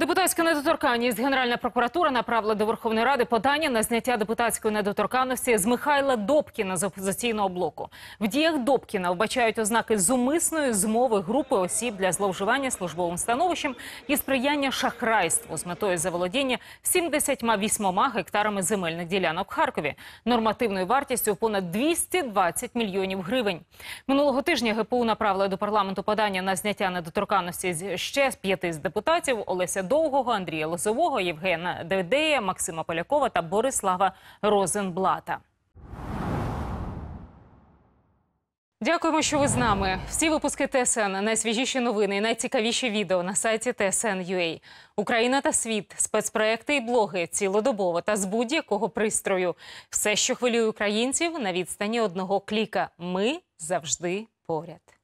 Депутатська недоторканність Генеральна прокуратура направила до Верховної Ради подання на зняття депутатської недоторканності з Михайла Добкіна з опозиційного блоку. В діях Добкіна вбачають ознаки зумисної змови групи осіб для зловживання службовим становищем і сприяння шахрайству з метою заволодіння 78 гектарами земельних ділянок в Харкові нормативною вартістю понад 220 мільйонів гривень. Минулого тижня ГПУ направили до парламенту подання на зняття недоторканності ще з п'яти з депутатів Олеся Довгого, Андрія Лозового, Євгена Девдея, Максима Полякова та Борислава Розенблата. Дякуємо, що ви з нами. Всі випуски ТСН, найсвіжіші новини і найцікавіші відео на сайті TSN.ua. Україна та світ, спецпроекти і блоги цілодобово та з будь-якого пристрою. Все, що хвилює українців, на відстані одного кліка. Ми завжди поряд.